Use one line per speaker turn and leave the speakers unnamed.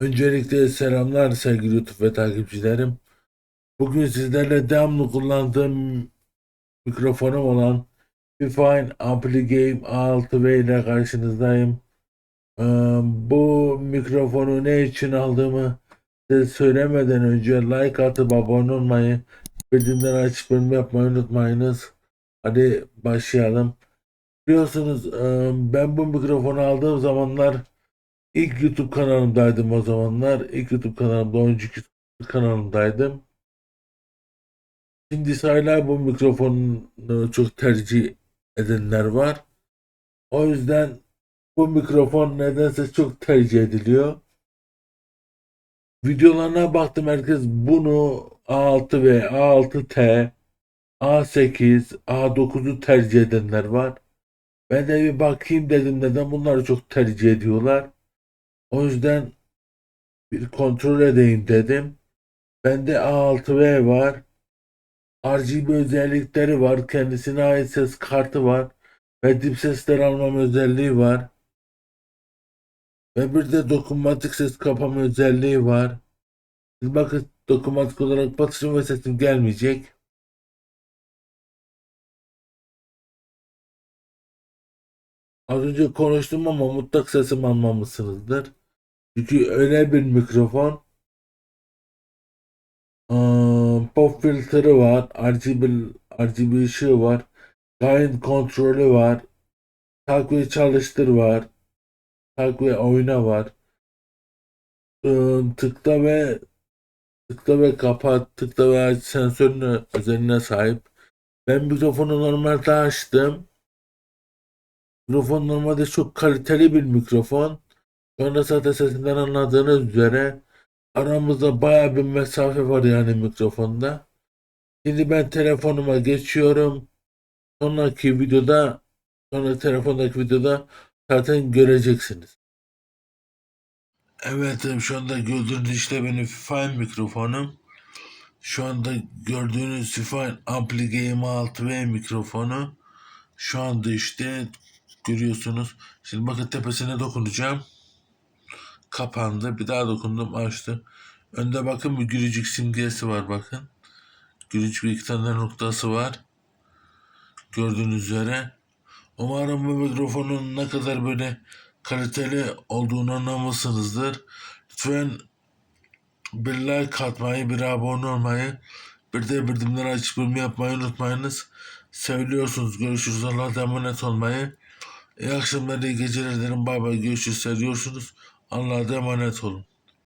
Öncelikle selamlar sevgili YouTube ve takipçilerim. Bugün sizlerle devamlı kullandığım mikrofonum olan Fifine Amplify A6V ile karşınızdayım. Ee, bu mikrofonu ne için aldığımı size söylemeden önce like atıp abone olmayı, bildirimleri açıp yorum yapmayı unutmayınız. Hadi başlayalım. Biliyorsunuz e, ben bu mikrofonu aldığım zamanlar İlk YouTube kanalımdaydım o zamanlar. İlk YouTube kanalımda oyuncu kanalımdaydım. Şimdi hala bu mikrofonu çok tercih edenler var. O yüzden bu mikrofon nedense çok tercih ediliyor. Videolarına baktım herkes bunu A6 ve A6T, A8, A9'u tercih edenler var. Ben de bir bakayım dedim neden bunları çok tercih ediyorlar. O yüzden bir kontrol edeyim dedim. Bende A6V var. RGB özellikleri var. Kendisine ait ses kartı var. Ve dip sesler almam özelliği var. Ve bir de dokunmatik ses kapama özelliği var. Siz bakın dokunmatik olarak basışım ve sesim gelmeyecek. Az önce konuştum ama mutlak sesim almamışsınızdır. Çünkü öyle bir mikrofon. Ee, pop filtre var. RGB, RGB ışığı var. Gain kontrolü var. Tak ve çalıştır var. Tak ve oyna var. Ee, tıkla ve tıkla ve kapat. Tıkla ve aç sensörün özelliğine sahip. Ben mikrofonu normalde açtım. Mikrofon normalde çok kaliteli bir mikrofon. Anda zaten sesinden anladığınız üzere aramızda baya bir mesafe var yani mikrofonda. Şimdi ben telefonuma geçiyorum. Sonraki videoda sonra telefondaki videoda zaten göreceksiniz. Evet şu anda gördüğünüz işte benim Fine mikrofonum. Şu anda gördüğünüz Fine Ampli Game 6V mikrofonu. Şu anda işte görüyorsunuz. Şimdi bakın tepesine dokunacağım. Kapandı. Bir daha dokundum açtı. Önde bakın bir gülücük simgesi var bakın. Gülücük bir iki tane noktası var. Gördüğünüz üzere. Umarım bu mikrofonun ne kadar böyle kaliteli olduğunu anlamışsınızdır. Lütfen bir like atmayı, bir abone olmayı, bir de bildirimleri açıp yorum yapmayı unutmayınız. Seviliyorsunuz. Görüşürüz. Allah'a emanet olmayı. İyi akşamlar, iyi geceler derim. Bay bay. Görüşürüz. Seviyorsunuz. Allah'a emanet olun.